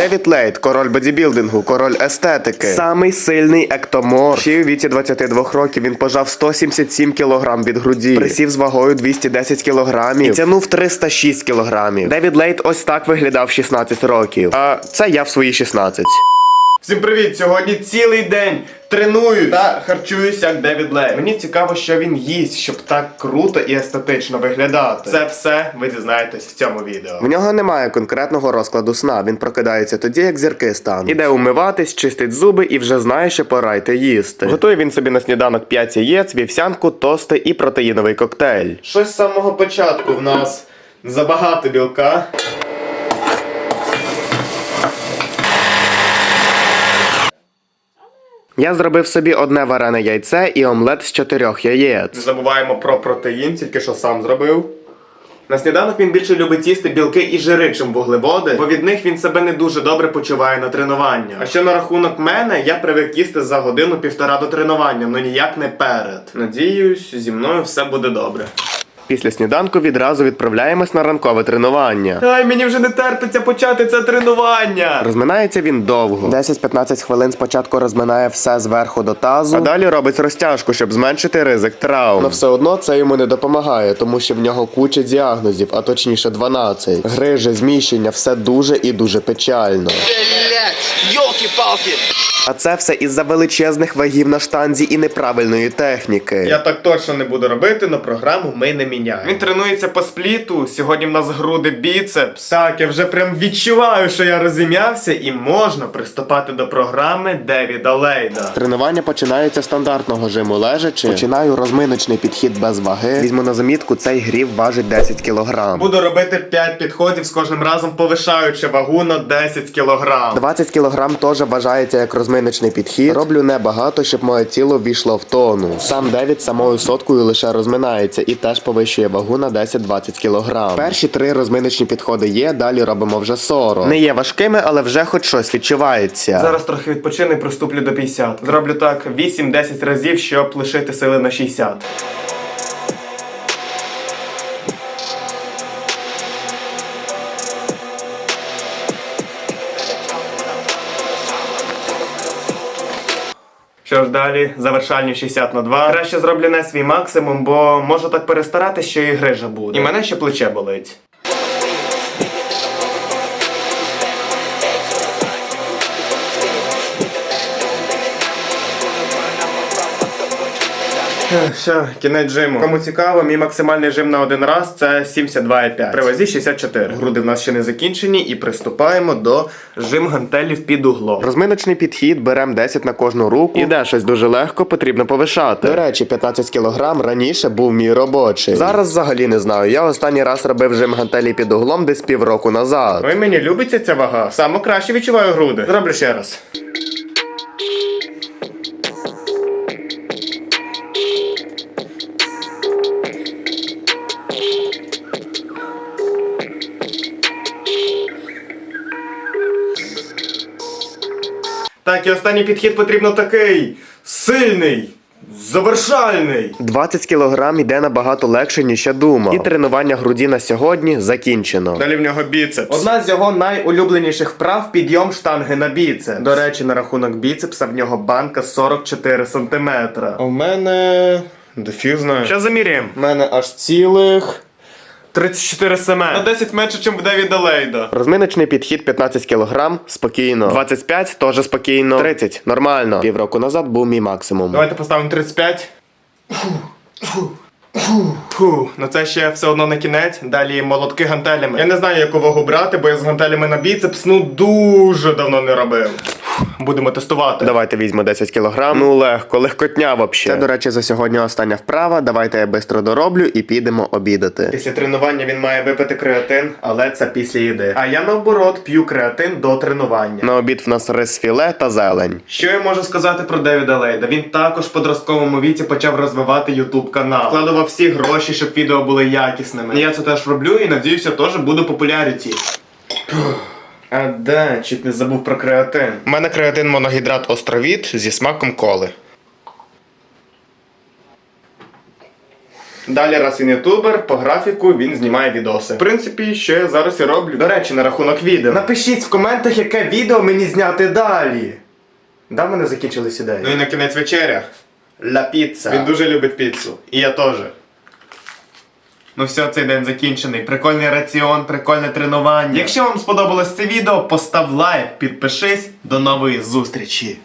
Девід Лейт, король бодібілдингу, король естетики. Самий сильний ектомор. Ще у віці 22 років він пожав 177 кілограм від груді. Присів з вагою 210 кілограмів. І тянув 306 кілограмів. Девід Лейт ось так виглядав в 16 років. А це я в свої 16. Всім привіт! Сьогодні цілий день треную та харчуюсь як Девід Лей. Мені цікаво, що він їсть, щоб так круто і естетично виглядати. Це все ви дізнаєтесь в цьому відео. В нього немає конкретного розкладу сна. Він прокидається тоді, як зірки стануть. Іде умиватись, чистить зуби і вже знає, що пора йти їсти. Готує він собі на сніданок 5 яєць, вівсянку, тости і протеїновий коктейль. Щось з самого початку в нас забагато білка. Я зробив собі одне варене яйце і омлет з чотирьох яєць. Не забуваємо про протеїн, тільки що сам зробив. На сніданок він більше любить їсти білки і жири, чим вуглеводи, бо від них він себе не дуже добре почуває на тренування. А що на рахунок мене, я привик їсти за годину-півтора до тренування, ну ніяк не перед. Надіюсь, зі мною все буде добре. Після сніданку відразу відправляємось на ранкове тренування. Ай, мені вже не терпиться почати це тренування. Розминається він довго. 10-15 хвилин спочатку розминає все зверху до тазу, а далі робить розтяжку, щоб зменшити ризик травм. Но все одно це йому не допомагає, тому що в нього куча діагнозів, а точніше 12. Грижі, зміщення, все дуже і дуже печально. Блять, елки-палки. А це все із-за величезних вагів на штанзі і неправильної техніки. Я так точно не буду робити, але програму ми не міняємо. Він тренується по спліту. Сьогодні в нас груди біцепс. Так, я вже прям відчуваю, що я розім'явся, і можна приступати до програми Девіда Лейда. Тренування починається з стандартного жиму лежачи. Починаю розминочний підхід без ваги. Візьму на замітку, цей грів важить 10 кг. Буду робити 5 підходів з кожним разом повишаючи вагу на 10 кг. 20 кг теж вважається як розминочний підхід. Роблю небагато, щоб моє тіло ввійшло в тону. Сам Девід самою соткою лише розминається і теж повищує вагу на 10-20 кг. Перші три розминочні підходи є, далі робимо вже 40. Не є важкими, але вже хоч щось відчувається. Зараз трохи відпочину і приступлю до 50. Зроблю так 8-10 разів, щоб лишити сили на 60. Що ж далі, завершальні 60 на 2. Краще зроблю не свій максимум, бо можу так перестарати, що і грижа буде. І мене ще плече болить. Все, кінець жиму. Кому цікаво, мій максимальний жим на один раз це 72,5. При вазі 64. Груди в нас ще не закінчені, і приступаємо до жим гантелів під углом. Розминочний підхід беремо 10 на кожну руку. Іде щось дуже легко, потрібно повишати. До речі, 15 кг раніше був мій робочий. Зараз взагалі не знаю. Я останній раз робив жим гантелі під углом десь півроку назад. Ой, мені любиться ця вага. Саме краще відчуваю груди. Зроблю ще раз. Так, і останній підхід потрібно такий сильний. Завершальний 20 кілограм йде набагато легше, ніж я думав. І тренування груді на сьогодні закінчено. Далі в нього біцепс. Одна з його найулюбленіших вправ підйом штанги на біцепс. До речі, на рахунок біцепса в нього банка 44 сантиметра. У мене. Дофіг знаю. Що заміряємо? У мене аж цілих. 34 см. На 10 менше, ніж в Девіда Лейда. Розминочний підхід 15 кг, спокійно. 25 теж спокійно. 30 нормально. Півроку назад був мій максимум. Давайте поставимо 35. Фу, ну це ще все одно не кінець. Далі молотки гантелями. Я не знаю, яку вагу брати, бо я з гантелями на біцепс ну дуже давно не робив. Будемо тестувати. Давайте візьмемо 10 кг. Ну легко, легкотня вообще. Це, до речі, за сьогодні остання вправа. Давайте я швидко дороблю і підемо обідати. Після тренування він має випити креатин, але це після їди. А я наоборот п'ю креатин до тренування. На обід в нас рис філе та зелень. Що я можу сказати про Девіда Лейда? Він також в подростковому віці почав розвивати YouTube канал. Вкладував всі гроші, щоб відео були якісними. Я це теж роблю і надіюся, теж буду популяріті. А да, чуть не забув про креатин. У мене креатин моногідрат островіт зі смаком коли. Далі, раз він ютубер, по графіку він знімає відоси. В принципі, що я зараз і роблю. До речі, на рахунок відео. Напишіть в коментах, яке відео мені зняти далі. Да, в мене закінчились ідеї. Ну і на кінець вечеря. Ла піца. Він дуже любить піцу. І я теж. Ну все, цей день закінчений. Прикольний раціон, прикольне тренування. Якщо вам сподобалось це відео, постав лайк, підпишись. До нової зустрічі.